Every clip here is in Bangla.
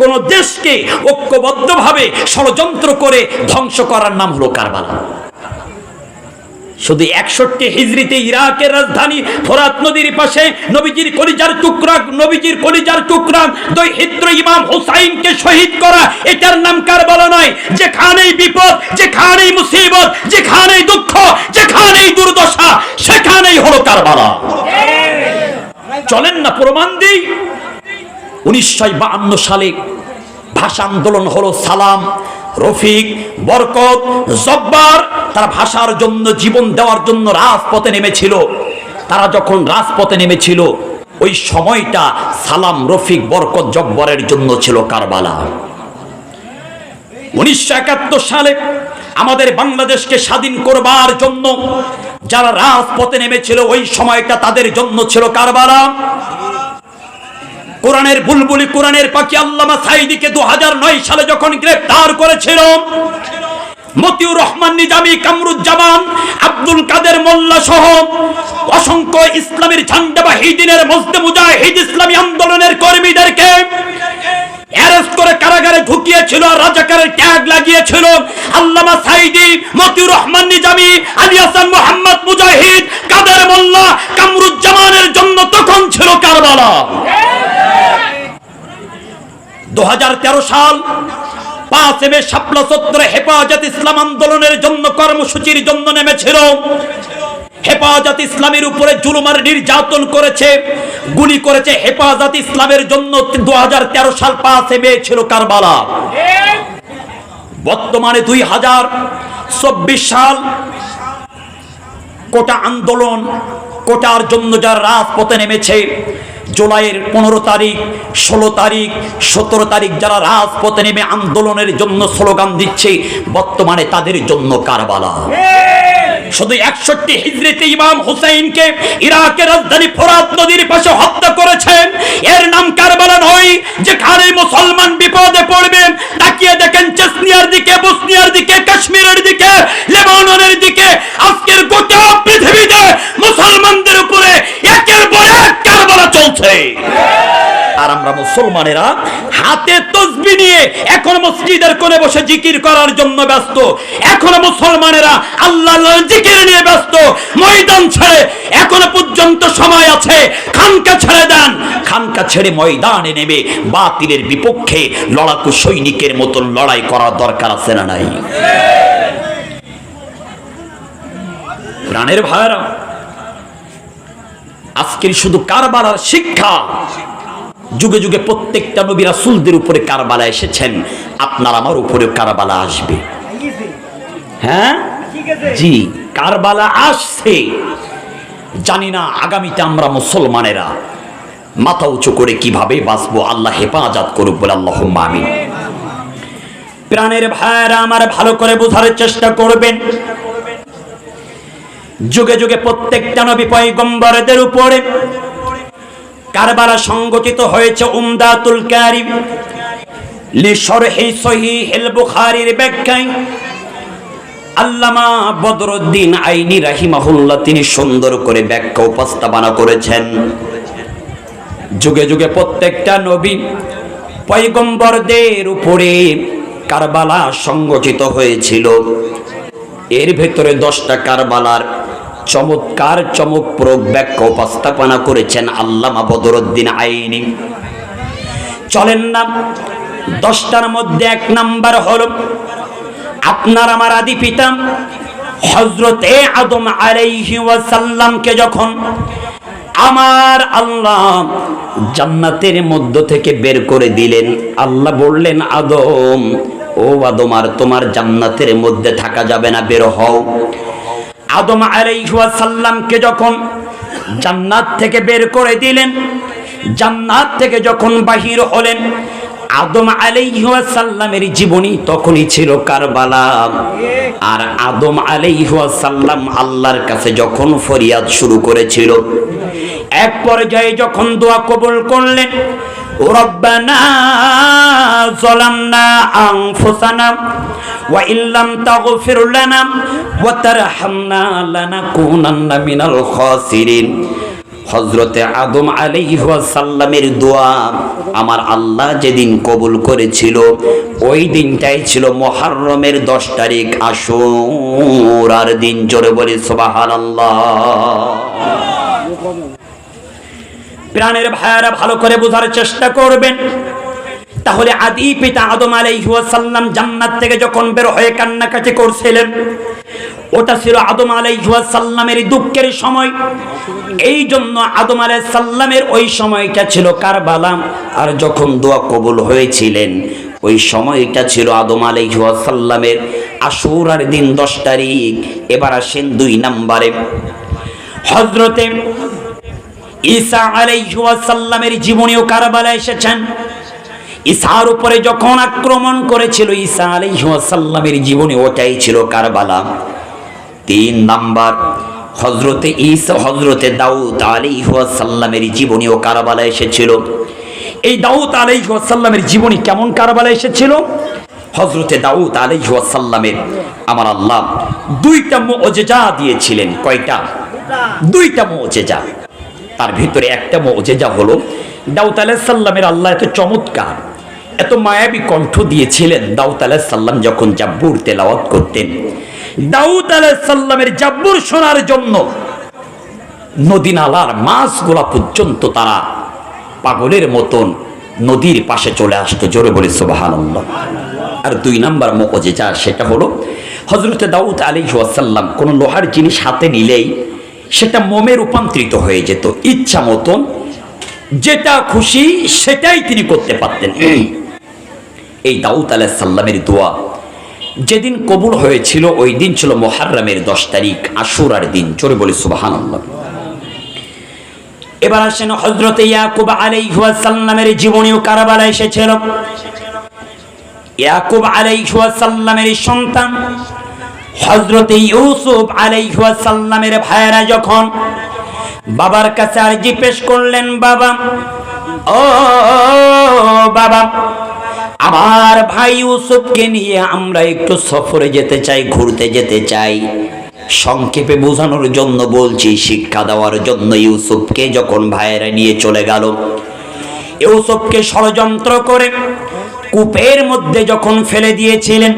কোন দেশকে ঐক্যবদ্ধভাবে ষড়যন্ত্র করে ধ্বংস করার নাম হলো কারবালা। শুধু একষট্টি হিজড়িতে ইরাকের রাজধানী ফোরাত নদীর পাশে নবীজির কলিজার টুকরা নবীজির কলিজার টুকরা দুই হিদ্র ইমাম হুসাইনকে শহীদ করা এটার নাম কার কারবালা নয়। যেখানেই বিপদ যেখানেই মুসিবত যেখানেই দুঃখ যেখানেই দুর্দশা সেখানেই হলো কারবালা। চলেন না প্রমাণ দিই। উনিশশো সালে ভাষা আন্দোলন হলো সালাম, রফিক, বরকত, জব্বার। তারা ভাষার জন্য, জীবন দেওয়ার জন্য রাজপথে নেমেছিল। তারা যখন রাজপথে নেমেছিল, ওই সময়টা সালাম, রফিক, বরকত, জব্বরের জন্য ছিল কারবালা। উনিশশো একাত্তর সালে আমাদের বাংলাদেশকে স্বাধীন করবার জন্য যারা রাজপথে নেমেছিল, ওই সময়টা তাদের জন্য ছিল কারবালা। কোরআনের বুলবুলি কোরআনের পাখি আল্লামা সাইদিকে দু সালে যখন গ্রেফতার করেছিল, মতিউর রহমান নিজামী কামরুজ্জামান, আব্দুল কাদের মোল্লা সহ অসংখ্য ইসলামের ঝান্ডাবাহী দিনের মসদে মুজাহিদ ইসলামী আন্দোলনের কর্মীদেরকে কারাগারে ঢুকিয়েছিল কারবালা। দু হাজার তেরো সাল পাঁচ এমে শাপলা চত্বরে হেফাজত ইসলাম আন্দোলনের জন্য কর্মসূচির জন্য নেমেছিল। হেফাজত ইসলামের উপরে জুলুমার নির্যাতন করেছে, গুলি করেছে। হেফাজত ইসলামের জন্য দু সাল পাঁচ এমে ছিল কারবালা। বর্তমানে দুই হাজার চব্বিশ সাল কোটা আন্দোলন, কোটার জন্য যারা রাজপথে নেমেছে জুলাইয়ের পনেরো তারিখ, ষোলো তারিখ, সতেরো তারিখ যারা রাজপথে নেমে আন্দোলনের জন্য স্লোগান দিচ্ছে, বর্তমানে তাদের জন্য কারবালা। শুধু একষট্টি হিজড়িতে ইমাম হুসাইনকে ইরাকের রাজধানী ফোরাত নদীর পাশে হত্যা করেছেন। এর নাম কারবালা নয় যেখানে মুসলমান বিপদে পড়বেন তাকিয়ে দেখেন চেসনিয়ার দিকে, বসনিয়ার দিকে, কাশ্মীরের দিকে, লেবাননের দিকে। আজকের গোটা পৃথিবীতে মুসলমানদের উপরে একের পর এক কারবালা চলছে। আর আমরা মুসলমানেরা হাতে তসবি নিয়ে এখন মসজিদের বসে জিকির করার জন্য ব্যস্ত। এখন মুসলমানেরা আল্লাহ জিকির নিয়ে ব্যস্ত। ময়দান ছেড়ে এখনও পর্যন্ত সময় আছে। খানকা ছেড়ে দেন। খানকা ছেড়ে ময়দানে বাতিলের বিপক্ষে লড়াকু সৈনিকের মতন লড়াই করার দরকার আছে না নাই? প্রাণের ভাইরা আজকের শুধু কারবালার শিক্ষা। যুগে যুগে প্রত্যেকটা নবী রাসূলদের উপরে কারবালা এসেছেন। আপনার আমার উপরে কারবালা আসবে। হ্যাঁ? জি, কারবালা আসছে। জানি না আগামীতে আমরা মুসলমানেরা মাথা উঁচু করে কীভাবে বাঁচবো, আল্লাহ হেফাজত করুক বলে আল্লাহ আমিন। প্রাণের ভাইয়েরা আমার ভালো করে বোঝার চেষ্টা করবেন। যুগে যুগে প্রত্যেকটা নবী পয়গম্বরদের উপরে কারবালা সংগঠিত হয়েছে উমদাতুল কারিম। লিশরহি সহিহুল বুখারীর ব্যাখ্যায় আল্লামা বদরুদ্দিন আইনি রাহিমাহুল্লাহ তিনি সুন্দর করে ব্যাখ্যা উপস্থাপনা করেছেন। যুগে যুগে প্রত্যেকটা নবী পয়গম্বরদের উপরে কারবালা সংগঠিত হয়েছিল। এর ভেতরে দশটা কারবালার চমৎকার, চমকপ্রদ ব্যাখ্যা উপস্থাপনা করেছেন আল্লামা বদরুদ্দিন আইনি। চলেন না, দশটার মধ্যে এক নাম্বার হল, আপনার আমার আদি পিতা হজরতে আদম আলাইহি যখন আমার আল্লাহ জান্নাতের মধ্য থেকে বের করে দিলেন, আল্লাহ বললেন, আদম, ও আদম, আর তোমার জান্নাতের মধ্যে থাকা যাবে না, বের হও। আদম আলাইসাল্লামকে যখন জান্নাত থেকে বের করে দিলেন, জান্নাত থেকে যখন বাহির হলেন, আদম আলাইহাসাল্লামের জীবনী তখনই ছিল কারবালা। আর আদম আলাইহাসাল্লাম আল্লাহর কাছে যখন ফরিয়াদ শুরু করেছিল, এক পর্যায়ে যখন দোয়া কবুল করলেন, রব্বানা আং ফোসানাম ওয়া ইল্লাম তাগফির লানা ওয়া তারহামনা লানাকুনান্না মিনাল খাসিরিন। হজরতে আদম আলি আলিহাসাল্লামের দোয়া আমার আল্লাহ যেদিন কবুল করেছিল, ওই দিনটাই ছিল মহারমের দশ তারিখ আশুরার দিন জোরে বলে সোবাহান আল্লাহ প্রাণের ভাইয়ারা ভালো করে বোঝার চেষ্টা করবেন। তাহলে আদি পিতা আদম আলাইসাল্লাম জান্নাত থেকে যখন বের হয়ে কান্নাকাটি করছিলেন, ওটা ছিল আদম আলাইসাল্লামের দুঃখের সময়। এই জন্য আদম আলাইসাল্লামের ওই সময়টা ছিল কারবালাম। আর যখন দোয়া কবুল হয়েছিলেন, ওই সময়টা ছিল আদম আলাইসাল্লামের আশুরার দিন দশ তারিখ। এবার আসেন দুই নাম্বারে। হজরতে ঈসা আলাইসাল্লামের জীবনীও কারবালা এসেছেন। ঈসার উপরে যখন আক্রমণ করেছিল ঈসা আলাইসাল্লামের জীবনে ওটাই ছিল কারবালা। তিন নাম্বার হজরতে ঈসা হজরতে দাউদ আলাইসাল্লামের জীবনী ও কারবালা এসেছিল। এই দাউদ আলাইসাল্লামের জীবনী কেমন কারবালা এসেছিল? হজরতে দাউদ আলাইসাল্লামের আমার আল্লাহ, দুইটা মোজেজা দিয়েছিলেন। কয়টা? দুইটা মোজেজা। তার ভিতরে একটা মোজেজা হলো, দাউদ আলাইসাল্লামের আল্লাহ এত চমৎকার। এত মায়াবী কণ্ঠ দিয়েছিলেন দাউদ আলাইসাল্লাম যখন জাব্বুর তেলাওয়াত করতেন। দাউদ আলাইসাল্লামের জাব্বুর শোনার জন্য নদী নালার মাছগুলা পর্যন্ত তারা পাগলের মতন নদীর পাশে চলে আসতো, জোরে বলে সোবাহান আর দুই নাম্বার মকজে যা সেটা হলো হজরত দাউদ আলী ওয়াসাল্লাম কোনো লোহার জিনিস হাতে নিলেই সেটা মোমে রূপান্তরিত হয়ে যেত। ইচ্ছা মতন যেটা খুশি সেটাই তিনি করতে পারতেন। এই দাউদ আলাহ সাল্লামের দোয়া। যেদিন কবুল হয়েছিল, ওই দিন ছিল মোহাররামের দশ তারিখ, আশুরার দিন। চোরে বলি সুবাহান এবার আসেন হজরত ইয়াকুব আলাইসাল্লামের জীবনীয় কারাবালা এসেছিল। ইয়াকুব আলাইসাল্লামের সন্তান হজরত ইউসুফ ভাইয়েরা যখন বাবার কাছে আর্জি পেশ করলেন, বাবা, ও বাবা আমার ভাই ইউসুফকে নিয়ে আমরা একটু সফরে যেতে চাই, ঘুরতে যেতে চাই। সংক্ষেপে বোঝানোর জন্য বলছি, শিক্ষা দেওয়ার জন্য ইউসুফকে যখন ভাইয়েরা নিয়ে চলে গেল, ইউসুফকে ষড়যন্ত্র করে কূপের মধ্যে যখন ফেলে দিয়েছিলেন,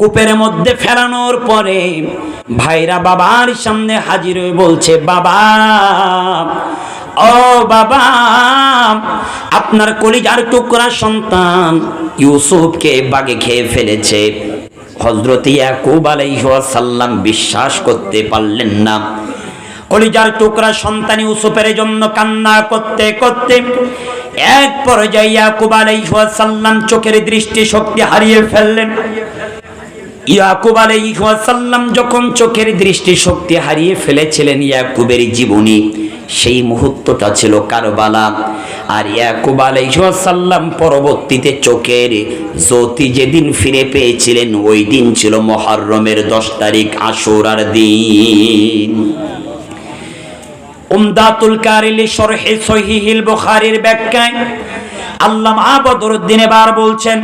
কূপের মধ্যে ফেলানোর পরে ভাইরা বাবার সামনে হাজির হয়ে বলছে, বাবা ও বাবা, আপনার কলিজার টুকরা সন্তান ইউসুফকে বাগে খেয়ে ফেলেছে। হজরত ইয়াকুব আলাইসাল্লাম বিশ্বাস করতে পারলেন না। কলিজার টুকরা সন্তান ইউসুফের জন্য কান্না করতে করতে এক পর্যায়ে ইয়াকুব আলাইসাল্লাম চোখের দৃষ্টি শক্তি হারিয়ে ফেললেন। ইয়াকুব আলাইসাল্লাম যখন চোখের দৃষ্টি শক্তি হারিয়ে ফেলেছিলেন ইয়াকুবের জীবনী সেই মুহূর্তটা ছিল কারবালা। আর ইয়াকুব আলাইসাল্লাম পরবর্তীতে চোখের জ্যোতি যেদিন ফিরে পেয়েছিলেন, ওই দিন ছিল মহরমের দশ তারিখ আশুরার দিন। উমদাতুল কারিলি শরহে সহিহিল বুখারীর ব্যাখ্যায় আল্লামা বদরুদ্দিন এবার বলছেন,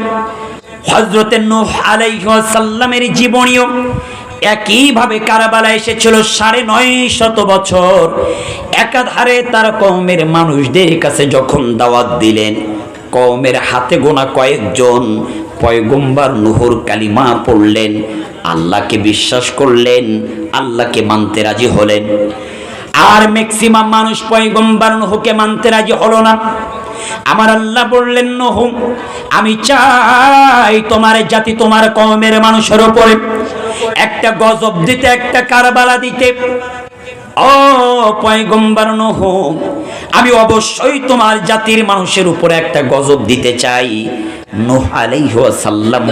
হযরতে নূহ আলাইহিস সালামের জীবনীও একইভাবে কারাবালা এসেছিল সাড়ে নয় শত বছর। একাধারে তার কওমের মানুষদের কাছে যখন দাওয়াত দিলেন, কওমের হাতে গোনা কয়েকজন পয়গম্বার নুহুর কালিমা পড়লেন, আল্লাহকে বিশ্বাস করলেন, আল্লাহকে মানতে রাজি হলেন। আর ম্যাক্সিমাম মানুষ পয়গম্বার নুহুকে মানতে রাজি হলো না। আমার আল্লাহ বললেন, নহু, আমি চাই তোমার জাতি তোমার কমের মানুষের উপরে একটা গজব দিতে, একটা কারবালা দিতে। আমি অবশ্যই তোমার জাতির মানুষের উপরে একটা গজব দিতে চাই। নোহ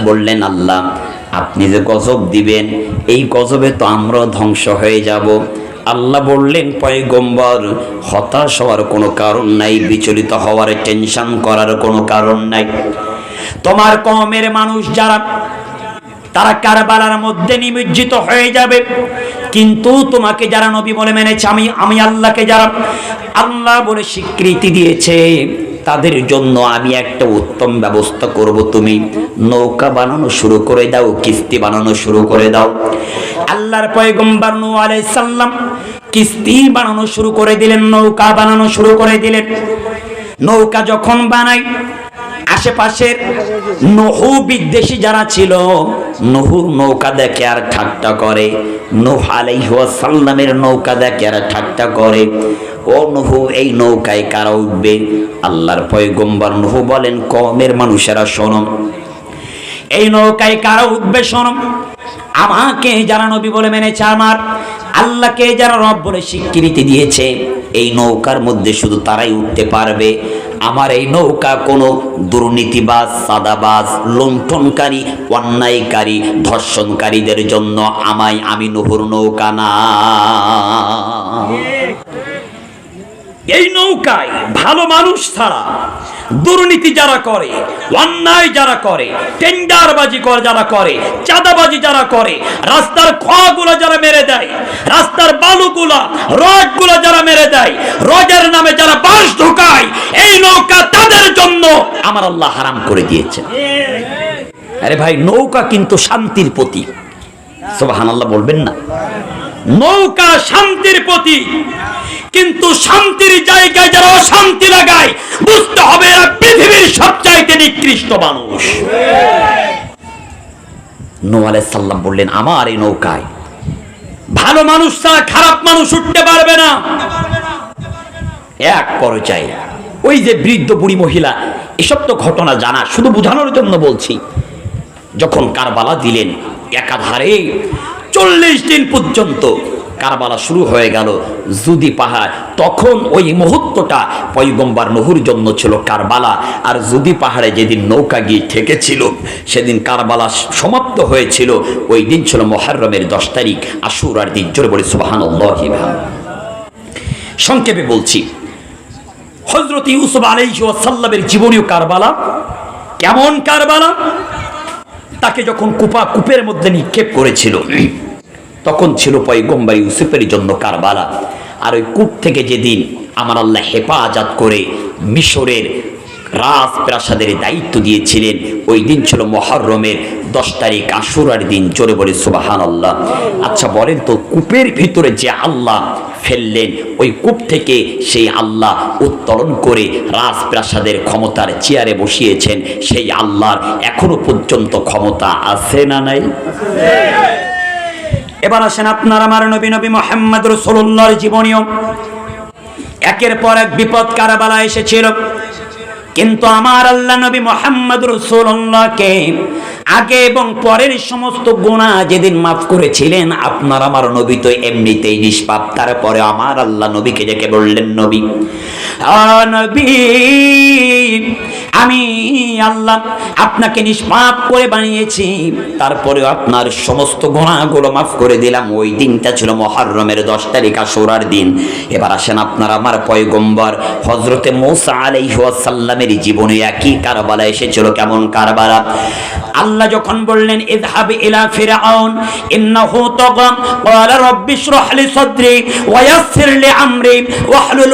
বললেন, আল্লাহ, আপনি যে গজব দিবেন, এই গজবে তো আমরা ধ্বংস হয়ে যাব। আল্লাহ বললেন, পয়গম্বর, হতাশ হওয়ার কোনো কারণ নাই, বিচলিত হওয়ার টেনশন করার কোনো কারণ নাই। তোমার কমের মানুষ যারা তারা কারবালার মধ্যে নিমজ্জিত হয়ে যাবে। কিন্তু তোমাকে যারা নবী বলে মেনেছে, আমি আমি আল্লাহকে যারা, আল্লাহ বলে স্বীকৃতি দিয়েছে, তাদের জন্য আমি একটা উত্তম ব্যবস্থা করব তুমি। নৌকা বানানো শুরু করে দাও, কিস্তি বানানো শুরু করে দাও। আল্লাহর পয়গম্বর নূহ আলাইহিস সালাম কিস্তি বানানো শুরু করে দিলেন, নৌকা বানানো শুরু করে দিলেন। নৌকা যখন বানাই আশেপাশের নহু বিদ্বেষী যারা ছিল নহুর নৌকা দেখে আর ঠাট্টা করে। নোহ আলাইসাল্লামের নৌকা দেখে আর ঠাট্টা করে। ও নহু, এই নৌকায় কারা উঠবে? আল্লাহর পয়গম্বর নহু বলেন কমের মানুষেরা শোনো। এই নৌকায় কারা উঠবে শোনো? আমাকে যারা নবী বলে মেনেছে আমার, আল্লাহকে যারা রব বলে স্বীকৃতি দিয়েছে, এই নৌকার মধ্যে শুধু তারাই উঠতে পারবে। আমার এই নৌকা কোনো দুর্নীতিবাজ, সাদাবাজ, লুণ্ঠনকারী, অন্যায়কারী, ধর্ষণকারীদের জন্য আমায় আমি নহর নৌকা না। এই নৌকায় ভালো মানুষ ছাড়া দুর্নীতি যারা করে, অন্যায় যারা করে, টেন্ডারবাজি করে যারা করে, চাঁদাবাজি যারা করে, রাস্তার খগুলো যারা মেরে দেয়, রাস্তার বালুগুলা, রডগুলো যারা মেরে দেয়, রডের নামে যারা বাস ঢোকায়, এই নৌকা তাদের জন্য আমার আল্লাহ হারাম করে দিয়েছে। আরে ভাই, নৌকা কিন্তু শান্তির প্রতীক। সোবাহান আল্লাহ বলবেন না। নৌকা শান্তির প্রতীক। কিন্তু শান্তির জায়গায় যারা অশান্তি লাগায় বুঝতে হবে এরা পৃথিবীর সবচাইতে নিকৃষ্ট মানুষ। নো বললেন আমার এই নৌকায় ভালো মানুষ ছাড়া খারাপ মানুষ উঠতে পারবে না। এক পর্যায়ে ওই যে বৃদ্ধ বুড়ি মহিলা এসব তো ঘটনা জানা শুধু বোঝানোর জন্য বলছি। যখন কারবালা দিলেন একাধারে চল্লিশ দিন পর্যন্ত কারবালা শুরু হয়ে গেল জুদি পাহাড়। তখন ওই মুহূর্তটা পয়গম্বার নহুর জন্য ছিল কারবালা। আর জুদি পাহাড়ে যেদিন নৌকা গিয়ে ঠেকেছিল, সেদিন কারবালা সমাপ্ত হয়েছিল। ওই দিন ছিল মহারমের দশ তারিখ আশুর আর দিন। জোরে বলে সুবাহান সংক্ষেপে বলছি হজরত ইউসুফ আলাইসাল্লামের জীবনীয় কারবালা কেমন কারবালা? তাকে যখন কুপা কূপের মধ্যে নিক্ষেপ করেছিল তখন ছিল পয়গম্বর ইউসুফের জন্য কারবালা। আর ওই কূপ থেকে যেদিন আমার আল্লাহ হেফাজত করে মিশরের রাজপ্রাসাদের দায়িত্ব দিয়েছিলেন, ওই দিন ছিল মহরমের দশ তারিখ আশুরার দিন। জোরে বলে সুবাহান আল্লাহ আচ্ছা বলেন তো, কূপের ভিতরে যে আল্লাহ ফেললেন, ওই কূপ থেকে সেই আল্লাহ উত্তোলন করে রাজপ্রাসাদের ক্ষমতার চেয়ারে বসিয়েছেন, সেই আল্লাহর এখনও পর্যন্ত ক্ষমতা আছে না নাই? এবার আসেন আপনার আমার নবী নবী মোহাম্মদ রসুল্লাহর জীবনীয় একের পর এক বিপদ কারাবালা এসেছিল। কিন্তু আমার আল্লাহ নবী মোহাম্মদ রসুল্লাহকে আগে এবং পরের সমস্ত গুণা যেদিন মাফ করেছিলেন, আপনার আমার নবী তো এমনিতেই নিষ্পাপ। তারপরে আমার আল্লাহ নবীকে ডেকে বললেন, নবী নবী আমি আল্লাহ আপনাকে নিষ্পাপ করে বানিয়েছি। তারপরে আপনার সমস্ত গুণাগুলো মাফ করে দিলাম। ওই দিনটা ছিল মহরমের দশ তারিখ আশুরার দিন। এবার আসেন আপনার আমার পয়গম্বর হজরতে মৌসা আলাইসাল্লামের জীবনে একই কারবালা এসেছিল, কেমন কারবালা? আল্লাহ যখন বললেন সাদরি ওয়া ইয়াসসির লি আমরি ওয়াহলুল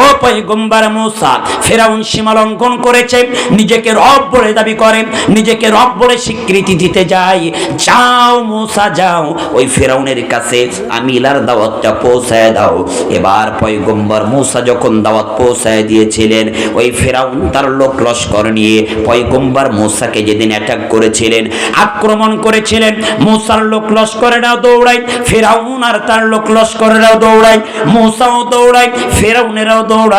ও পয়গম্বর মুসা, ফেরাউন সীমা লঙ্ঘন করেছে, নিজেকে রব বলে দাবি করে, নিজেকে রব বলে স্বীকৃতি দিতে যায়। যাও মুসা, যাও, ওই ফেরাউনের কাছে আমিলার দাওয়াতটা পৌঁছায় দাও। এবার পয়গম্বর মুসা যখন দাওয়াত পৌঁছায় দিয়েছিলেন, ওই ফেরাউন তার লোক লস্কর নিয়ে পয়গম্বর মুসাকে যেদিন অ্যাটাক করেছিলেন, আক্রমণ করেছিলেন, মুসার লোক লস্করেরাও দৌড়ায়, ফেরাউন আর তার লোক লস্করেরাও দৌড়ায়, মুসাও দৌড়ায়, ফেরাউনেরাও দৌড়ায়।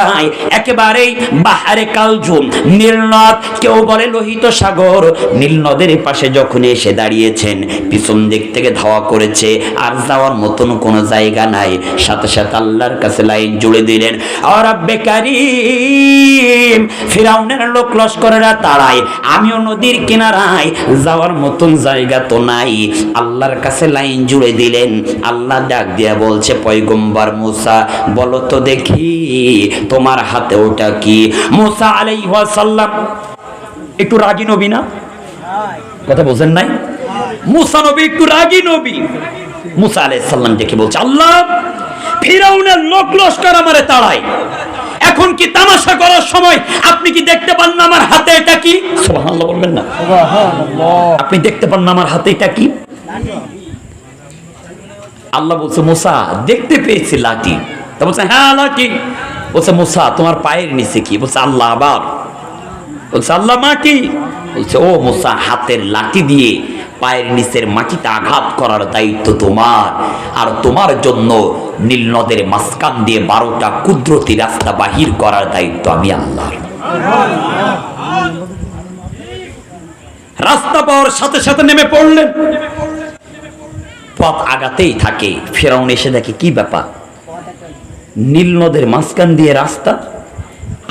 একেবারেই বাহারে কালজুম নীলনদ কেউ বলে লোহিত সাগর। নীলনদের পাশে যখন এসে দাঁড়িয়েছেন, পিছন দিক থেকে ধাওয়া করেছে, আর যাওয়ার মতন কোনো জায়গা নাই। সাথে সাথে আল্লাহর কাছে লাইন জুড়ে দিলেন আর বেকারিম ফিরাউনের লোক লস্করেরা তাড়ায়, আমিও নদীর কিনারায়, যাওয়ার মতন জায়গা তো নাই। আল্লাহর কাছে লাইন জুড়ে দিলেন, আল্লাহ ডাক দিয়া বলছে, পয়গম্বর মুসা, বলো তো দেখি তোমার হাতে ওটা কি? মুসা আলাইহাল্লাম একটু রাগী নবী না? কথা বোঝেন নাই? মুসা নবী একটু রাগী নবী। মুসা আলাইসাল্লাম দেখে বলছে আল্লাহ ফিরাউনের লোক লস্কর আমারে তাড়ায়। এখন কি তামাশা করার সময় আপনি কি দেখতে পান না আমার হাতে এটা কি? সুবহানাল্লাহ বলবেন না। আপনি দেখতে পান না আমার হাতে এটা কি? আল্লাহ বলছে মোসা দেখতে পেয়েছি লাঠি। তা বলছে হ্যাঁ লাঠি। বলছে, মোসা, তোমার পায়ের নিচে কি? বলছে, আল্লাহ আবার। বলছে, আল্লাহ মাটি বলছে, ও মোসা, হাতের লাঠি দিয়ে পায়ের নিচের মাটিতে আঘাত করার দায়িত্ব তোমার। আর তোমার জন্য নীল নদের মাঝখান দিয়ে বারোটা কুদরতি রাস্তা বাহির করার দায়িত্ব আমি আল্লাহর। রাস্তা পাওয়ার সাথে সাথে নেমে পড়লেন। পথ আগাতেই থাকে। ফেরাউন এসে দেখে, কি ব্যাপার? নীল নদের মাঝখান দিয়ে রাস্তা,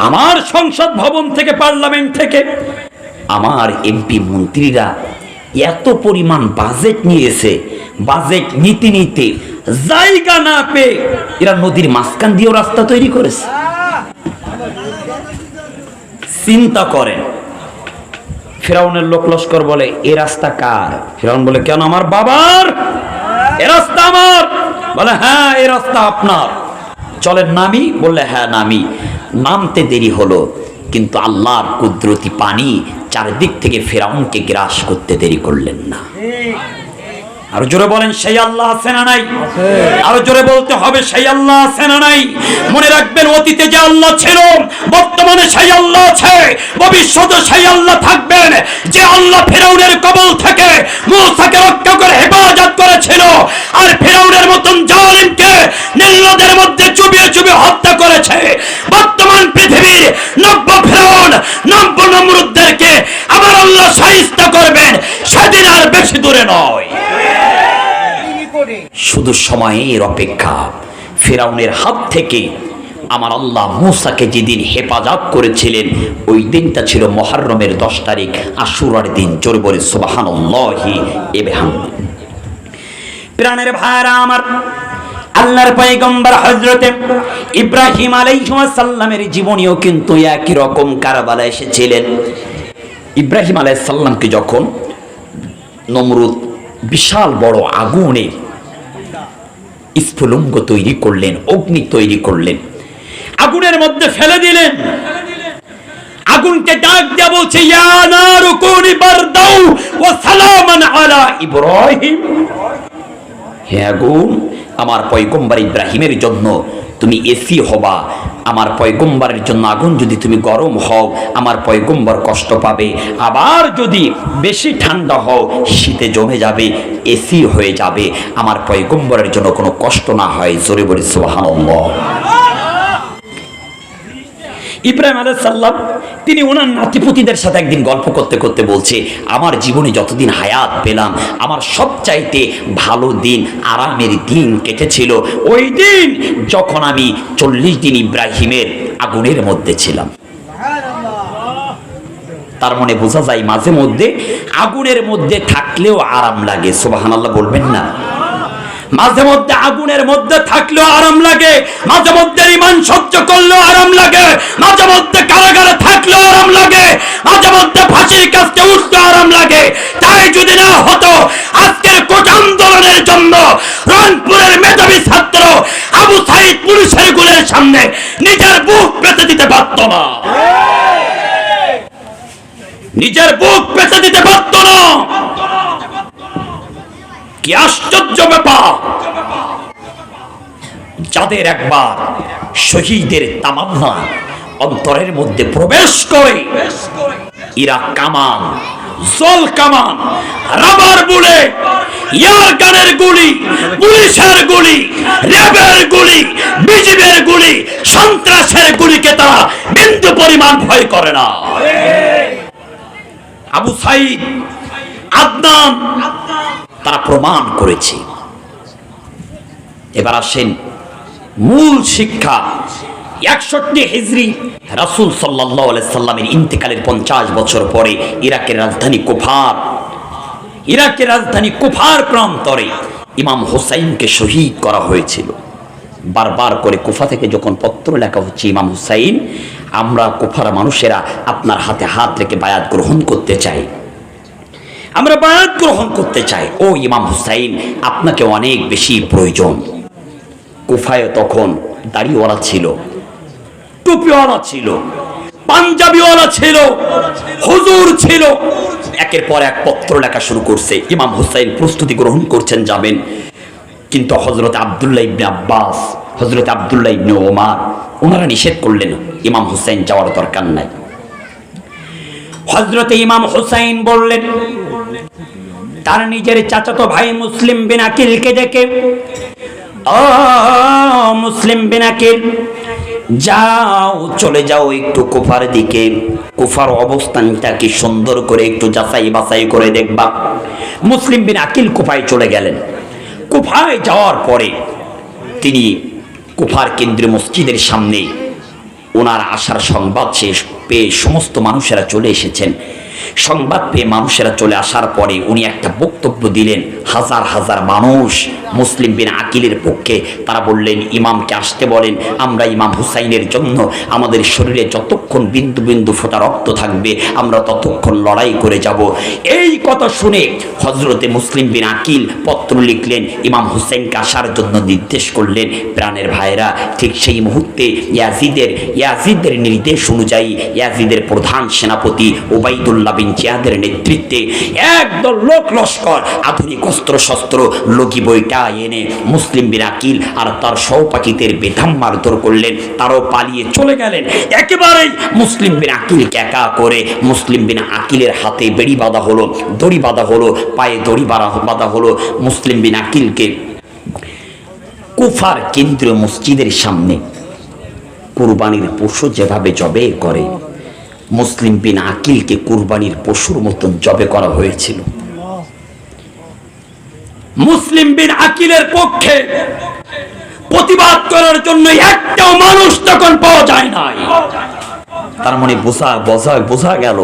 আমার সংসদ ভবন থেকে, পার্লামেন্ট থেকে, আমার এমপি মন্ত্রীরা এত পরিমাণ বাজেট নিয়েছে বাজেট নিতে নিতে জায়গা না পেয়ে এরা নদীর মাঝখান দিয়েও রাস্তা তৈরি করেছে। চিন্তা করেন, ফেরাউনের লোক লস্কর বলে, এ রাস্তা কার? ফেরাউন বলে, কেন আমার বাবার? এ রাস্তা আমার? বলে হ্যাঁ এ রাস্তা আপনার। চলেন নামি? বললে হ্যাঁ নামি। নামতে দেরি হলো, কিন্তু আল্লাহর কুদরতি পানি চারিদিক থেকে ফেরাউনকে গ্রাস করতে দেরি করলেন না। আরও জোরে বলেন সেই আল্লাহ আছে না নাই? আরও জোরে বলতে হবে সেই আল্লাহ আছে না নাই? মনে রাখবেন অতীতে যে আল্লাহ ছিল বর্তমানে সেই আল্লাহ আছে। ভবিষ্যতে সেই আল্লাহ থাকবেন। যে আল্লাহ ফেরাউনের কবল থেকে মূসাকে রক্ষা করে হেফাজত করেছিল আর ফেরাউনের মতন জালিমকে নীলনদের মধ্যে চুবিয়ে চুবিয়ে হত্যা করেছে। বর্তমান পৃথিবীর নব্য ফেরাউন নব্য নমরুদদেরকে আমার আল্লাহ সাহিত্য করবেন সেদিন আর বেশি দূরে নয়। শুধু সময়ের অপেক্ষা। ফেরাউনের হাত থেকে আমার আল্লাহ মুসাকে যেদিন হেফাজত করেছিলেন, ওই দিনটা ছিল মহারমের দশ তারিখ, আশুরার দিন, জোর বলে প্রাণের ভাইরা আমার, আল্লাহর পয়গম্বর হজরতে ইব্রাহিম আলাইহিসসালামের জীবনীও কিন্তু একই রকম কারাবালা এসেছিলেন। ইব্রাহিম আলাইসাল্লামকে যখন নমরুদ বিশাল বড় আগুনে স্ফুলঙ্গ তৈরি করলেন, অগ্নি তৈরি করলেন। আগুনের মধ্যে ফেলে দিলেন। আগুনকে ডাক দেয়া বলছে হে আগুন, আমার পয়গম্বর ইব্রাহিমের জন্য তুমি এসি হবা। আমার পয়গম্বরের জন্য আগুন যদি তুমি গরম হও, আমার পয়গম্বর কষ্ট পাবে। আবার যদি বেশি ঠান্ডা হও, শীতে জমে যাবে এসি হয়ে যাবে। আমার পয়গম্বরের জন্য কোনো কষ্ট না হয়। জোরে বলি, সুবহানাল্লাহ। ইব্রাহিম আলাইহিস সাল্লাম তিনি ওনার নাতিপুতিদের সাথে একদিন গল্প করতে করতে বলছে, আমার জীবনে যতদিন হায়াত পেলাম, আমার সবচাইতে ভালো দিন আরামের দিন কেটেছিল। ওই দিন যখন আমি চল্লিশ দিন ইব্রাহিমের আগুনের মধ্যে ছিলাম। তার মনে বোঝা যায় মাঝে মধ্যে আগুনের মধ্যে থাকলেও আরাম লাগে। সোবাহান আল্লাহ বলবেন না? মাঝে মধ্যে আগুনের মধ্যে থাকলেও আরাম লাগে, মাঝে মধ্যে ইমান সহ্য করলেও আরাম লাগে, মাঝে মধ্যে কারাগারে থাকলেও আরাম লাগে, মাঝে মধ্যে ফাঁসির কাছে উঠতে আরাম লাগে। তাই যদি না হতো, আজকের কোট আন্দোলনের জন্য রংপুরের মেধাবী ছাত্র আবু সাইদ পুলিশের গুলের সামনে নিজের বুক পেতে দিতে পারত না। নিজের বুক পেতে দিতে পারত না। কি আশ্চর্য ব্যাপার? যাদের একবার শহীদের তামান্না অন্তরের মধ্যে প্রবেশ করে, ইরা কামান, জল কামান, রাবার ইয়ার গানের গুলি, পুলিশের গুলি, র্যাবের গুলি, বিজিবের গুলি, সন্ত্রাসের গুলিকে তারা বিন্দু পরিমাণ ভয় করে না। আবু সাইদ, আদনান তারা প্রমাণ করেছে। এবার আসেন মূল শিক্ষা। একষট্টি হিজরি রাসুল সাল্লাহ সাল্লামের ইন্তেকালের পঞ্চাশ বছর পরে ইরাকের রাজধানী কুফার। ইরাকের রাজধানী কুফার প্রান্তরে ইমাম হোসাইনকে শহীদ করা হয়েছিল। বারবার করে কুফা থেকে যখন পত্র লেখা হচ্ছে ইমাম হুসাইন, আমরা কুফার মানুষেরা আপনার হাতে হাত রেখে বায়াত গ্রহণ করতে চাই। আমরা বায়াত গ্রহণ করতে চাই। ও ইমাম হুসাইন, আপনাকে অনেক বেশি প্রয়োজন। কুফায় তখন দাড়িওয়ালা ছিল, টুপিওয়ালা ছিল, পাঞ্জাবিওয়ালা ছিল, হুজুর ছিল। একের পর এক পত্র লেখা শুরু করছে। ইমাম হুসাইন প্রস্তুতি গ্রহণ করছেন, যাবেন। কিন্তু হজরত আবদুল্লাহ ইবনে আব্বাস হজরত আবদুল্লাহ ইবনে ওমার, ওনারা নিষেধ করলেন, ইমাম হুসাইন যাওয়ার দরকার নাই। হজরতে ইমাম হুসাইন বললেন তার নিজের চাচাতো ভাই মুসলিম বিন আকিলকে দেখে। ও, মুসলিম বিন আকিল যাও, চলে যাও একটু কুফার দিকে। কুফার অবস্থানটা কি সুন্দর করে একটু যাচাই বাছাই করে দেখবা। মুসলিম বিন আকিল কুফায় চলে গেলেন। কুফায় যাওয়ার পরে তিনি কুফার কেন্দ্রীয় মসজিদের সামনে ওনার আসার সংবাদ শেষ পেয়ে সমস্ত মানুষেরা চলে এসেছেন। সংবাদ পেয়ে মানুষেরা চলে আসার পরে উনি একটা বক্তব্য দিলেন হাজার হাজার মানুষ মুসলিম বিন আকিলের পক্ষে। তারা বললেন, ইমামকে আসতে বলেন, আমরা ইমাম হুসাইনের জন্য আমাদের শরীরে যতক্ষণ বিন্দু বিন্দু ফোটা রক্ত থাকবে, আমরা ততক্ষণ লড়াই করে যাব। এই কথা শুনে হজরতে মুসলিম বিন আকিল পত্র লিখলেন, ইমাম হুসাইনকে আসার জন্য নির্দেশ করলেন, প্রাণের ভাইরা ঠিক সেই মুহূর্তে ইয়াজিদের ইয়াজিদের নির্দেশ অনুযায়ী ইয়াজিদের প্রধান সেনাপতি ওবাইদুল্লাহ বিন জিয়াদের নেতৃত্বে একদল লোক লস্কর আধুনিক অস্ত্র শস্ত্র লগি বইটা এনে মুসলিম বিন আকিল আর তার সহপাঠীদের বেধাম মারধর করলেন, তারাও পালিয়ে চলে গেলেন। একেবারেই মুসলিম বিন আকিলকে একা করে, মুসলিম বিন আকিলের হাতে বেড়ি বাঁধা হলো, দড়ি বাঁধা হলো, পায়ে দড়ি বাঁধা হলো মুসলিম বিন আকিলকে। কুফার কেন্দ্রীয় মসজিদের সামনে কুরবানির পশু যেভাবে জবে করে, মুসলিম বিন আকিলকে কুরবানির পশুর মতন জবে করা হয়েছিল। মুসলিম বিন আকিলের পক্ষে প্রতিবাদ করার জন্য একটাও মানুষ তখন পাওয়া যায় নাই। তার মানে বোঝা বোঝা বোঝা গেল,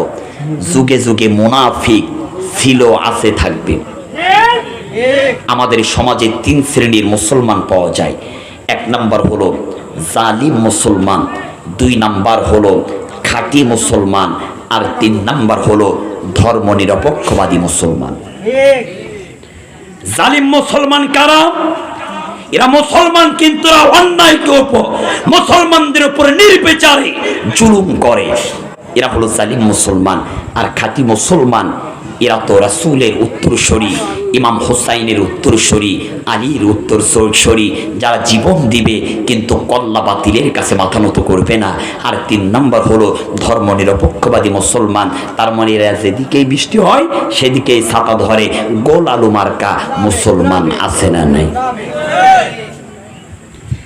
যুগে যুগে মুনাফিক ছিল, আছে, থাকবে। আমাদের সমাজে তিন শ্রেণির মুসলমান পাওয়া যায়। এক নাম্বার হলো জালিম মুসলমান, দুই নাম্বার হলো খাঁটি মুসলমান, আর তিন নাম্বার হলো ধর্ম নিরপেক্ষবাদী মুসলমান। জালিম মুসলমান কারা? এরা মুসলমান কিন্তু অন্যায় অন্যায়কে উপর মুসলমানদের উপরে নির্বিচারে জুলুম করে। এরা হলো জালিম মুসলমান আর খাঁটি মুসলমান। এরা তো রাসুলের উত্তরস্বরী, ইমাম হোসাইনের উত্তরস্বরী, আলীর উত্তরস্বরী, যারা জীবন দিবে কিন্তু কল্লা বাতিলের কাছে মাথা নত করবে না। আর তিন নম্বর হলো ধর্ম নিরপেক্ষবাদী মুসলমান, তার মানে এরা যেদিকেই বৃষ্টি হয়, সেদিকেই ছাতা ধরে, গোল আলু মার্কা মুসলমান আছে না নাই?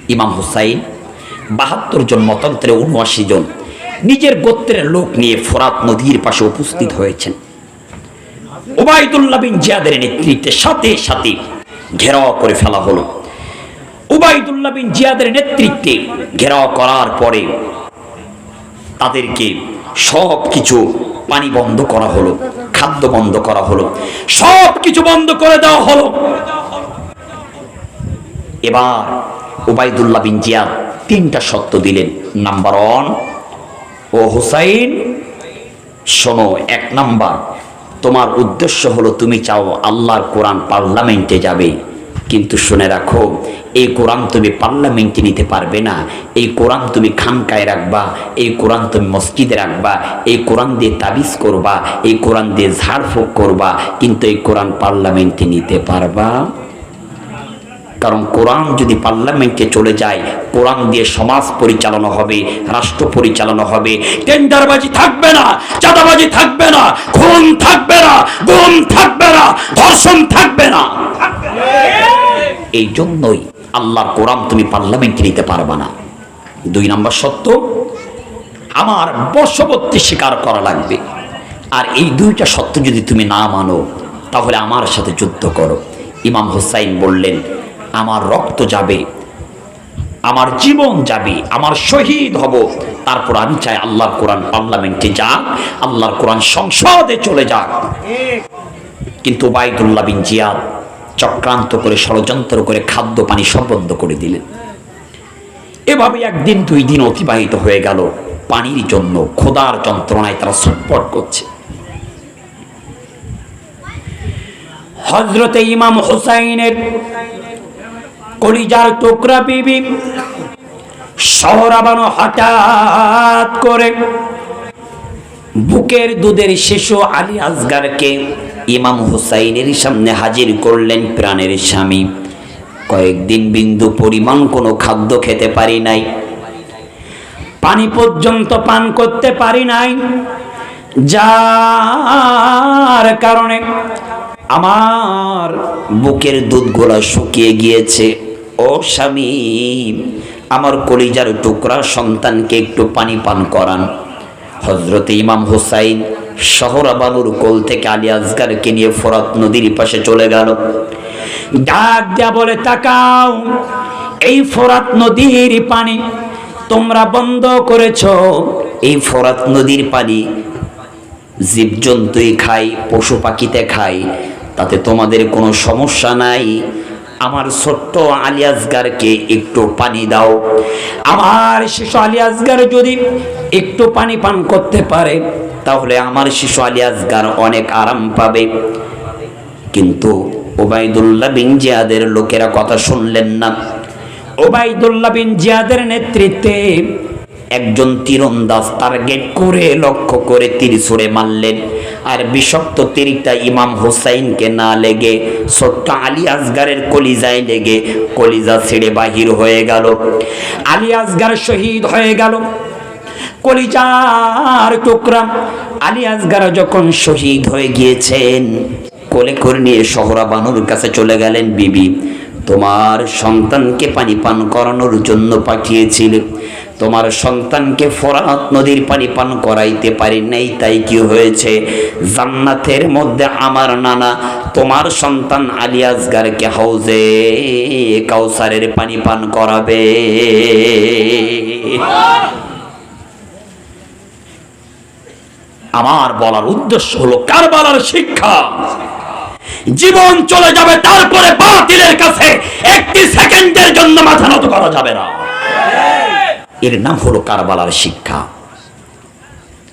ইমাম হুসাইন, বাহাত্তর জন মতান্তরে উনআশি জন। নিজের গোত্রের লোক নিয়ে ফোরাত নদীর পাশে উপস্থিত হয়েছেন। উবাইদুল্লাহ বিন জিয়াদের নেতৃত্বে সাথে সাথে ঘেরাও করে ফেলা হলো। উবাইদুল্লাহ বিন জিয়াদের নেতৃত্বে ঘেরাও করার পরে তাদেরকে সব কিছু পানি বন্ধ করা হলো, খাদ্য বন্ধ করা হলো সব কিছু বন্ধ করে দেওয়া হলো। এবার উবাইদুল্লাহ বিন জিয়াদ তিনটা সত্য দিলেন। নাম্বার ওয়ান ও হুসাইন, শোনো, এক নাম্বার, তোমার উদ্দেশ্য হলো তুমি চাও আল্লাহর কোরআন পার্লামেন্টে যাবে। কিন্তু শুনে রাখো, এই কোরআন তুমি পার্লামেন্টে নিতে পারবে না। এই কোরআন তুমি খানকায় রাখবা, এই কোরআন তুমি মসজিদে রাখবা, এই কোরআন দিয়ে তাবিজ করবা, এই কোরআন দিয়ে ঝাড়ফুঁক করবা, কিন্তু এই কোরআন পার্লামেন্টে নিতে পারবা। কারণ কোরআন যদি পার্লামেন্টে চলে যায়, কোরআন দিয়ে সমাজ পরিচালনা হবে, রাষ্ট্র পরিচালনা হবে। টেন্ডারবাজি থাকবে না, চাঁদাবাজি থাকবে না, খুন থাকবে না, গুম থাকবে না, ধর্ষণ থাকবে না। এই জন্যই আল্লাহর কোরআন তুমি পার্লামেন্টে নিতে পারবে না। দুই নম্বর সত্য, আমার বর্ষবর্তী স্বীকার করা লাগবে। আর এই দুইটা সত্য যদি তুমি না মানো, তাহলে আমার সাথে যুদ্ধ করো। ইমাম হুসাইন বললেন আমার রক্ত যাবে, আমার জীবন যাবে, আমার শহীদ হব। তারপর আমি চাই আল্লাহর কোরআন পার্লামেন্টে যাক, আল্লাহর কোরআন সংসদে চলে যাক। কিন্তু বাইদুল্লাহ বিন জিয়াদ চক্রান্ত করে, ষড়যন্ত্র করে খাদ্য পানি সব বন্ধ করে দিলেন। এভাবে একদিন দুই দিন অতিবাহিত হয়ে গেল। পানির জন্য খোদার যন্ত্রণায় তারা ছটপট করছে। হজরতে ইমাম হুসাইনের কলিজার টুকরা বিবি শহরাবানো হঠাৎ করে বুকের দুধের শিশু আলী আসগারকে ইমাম হুসাইনের সামনে হাজির করলেন প্রাণের স্বামী। কয়েকদিন বিন্দু পরিমাণ কোনো খাদ্য খেতে পারি নাই। পানি পর্যন্ত পান করতে পারি নাই। যার কারণে আমার বুকের দুধগুলা শুকিয়ে গিয়েছে। ও স্বামী, আমার কলিজার টুকরা সন্তানকে একটু পানি পান করান। হজরত ইমাম হুসাইন শহরাবানুর কোল থেকে আলী আসগারকে নিয়ে ফরাত নদীর পাশে চলে গেল। ডাক দেয়া বলে, তাকাও, এই ফরাত নদীর পানি তোমরা বন্ধ করেছ। এই ফরাত নদীর পানি জীবজন্তুই খাই পশু পাখিতে খাই তাতে তোমাদের কোনো সমস্যা নাই। আমার ছোট্ট আলিয়াজগারকে একটু পানি দাও। আমার শিশু আলিয়াসগার যদি একটু পানি পান করতে পারে, তাহলে আমার শিশু আলিয়াজগার অনেক আরাম পাবে। কিন্তু ওবায়দুল্লাহ বিন জিয়াদের লোকেরা কথা শুনলেন না। ওবায়দুল্লাহ বিন জিয়াদের নেতৃত্বে একজন তীরন্দাজ টার্গেট করে লক্ষ্য করে তীর ছুড়ে মারলেন। আর বিষাক্ত তীরটা ইমাম হুসাইনকে না লেগে, ছোট্ট আলী আসগারের কলিজায় লেগে কলিজা ছেড়ে বাহির হয়ে গেল। আলী আসগার শহীদ হয়ে গেল। কলিজার টুকরা। আলী আসগার যখন শহীদ হয়ে গিয়েছেন, কোলে করে নিয়ে শহরা বানুর কাছে চলে গেলেন, বিবি, তোমার সন্তানকে পানি পান করানোর জন্য পাঠিয়েছিলে। তোমার সন্তানকে ফরাত নদীর পানি পান করাইতে পারি নাই, তাই কি হয়েছে? জান্নাতের মধ্যে আমার নানা, তোমার সন্তান আলী আসগারকে হাউজে কাউসারের পানি পান করাবে। আমার বলার উদ্দেশ্য হলো কারবালার শিক্ষা। জীবন চলে যাবে, তারপরে বাতিলের কাছে একটি সেকেন্ডের জন্য মাথা নত করা যাবে না। এর নাম হলো কারবালার শিক্ষা।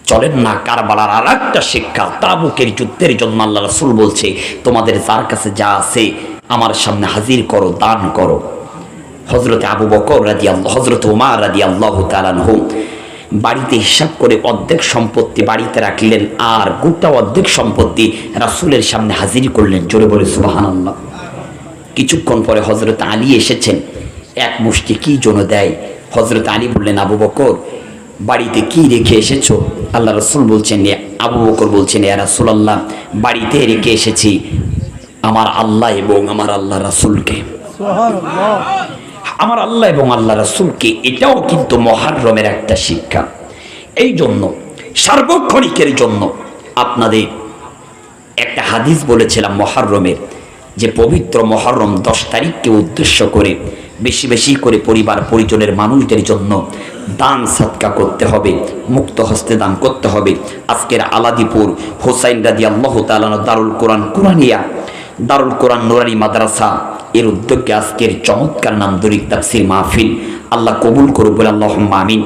চলেন না কারবালার আর একটা শিক্ষা। তাবুকের যুদ্ধের জন্য আল্লাহ রসুল বলছে, তোমাদের যার কাছে যা আছে আমার সামনে হাজির করো, দান করো। হজরতে আবু বকর রাদি আল্লাহ হজরত উমার রাদি আল্লাহ তালানহু বাড়িতে হিসাব করে অর্ধেক সম্পত্তি বাড়িতে রাখলেন আর গোটা অর্ধেক সম্পত্তি রাসুলের সামনে হাজির করলেন। জোরে বলে সুবাহান আল্লাহ কিছুক্ষণ পরে হজরত আলী এসেছেন। এক মুষ্টি কি জন্য দেয়। হজরত আলী বললেন, আবু বকর, বাড়িতে কি রেখে এসেছ? আল্লাহ রসুল বলছেন, "এ আবু বকর বলছেন, ইয়া রাসুল আল্লাহ বাড়িতে রেখে এসেছি আমার আল্লাহ এবং আমার আল্লাহ রাসুলকে। আমার আল্লাহ এবং আল্লাহ রাসুলকে এটাও কিন্তু মহারমের একটা শিক্ষা। এই জন্য সার্বক্ষণিকের জন্য আপনাদের একটা হাদিস বলেছিলাম মহারমের, যে পবিত্র মহরম দশ তারিখকে উদ্দেশ্য করে বেশি বেশি করে পরিবার পরিজনের মানুষদের জন্য দান সৎকা করতে হবে, মুক্ত হস্তে দান করতে হবে। আজকের আলাদিপুর হোসাইন রাদি আল্লাহ তালানো দারুল কোরআন কুরানিয়া দারুল কোরআন নোরানি মাদ্রাসা, এর উদ্যোগে আজকের চমৎকার নাম দরিক তাফসির মাহফিল আল্লাহ কবুল করুক বলে আল্লাহ আমিন।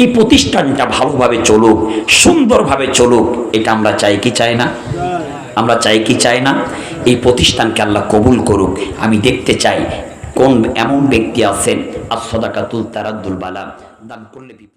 এই প্রতিষ্ঠানটা ভালোভাবে চলুক, সুন্দরভাবে চলুক, এটা আমরা চাই কি চাই না? আমরা চাই কি চাই না? এই প্রতিষ্ঠানকে আল্লাহ কবুল করুক। আমি দেখতে চাই কোন এমন ব্যক্তি আছেন? আর সদাকাতুল তারাদ্দুল বালা। দান করলে বিপদ।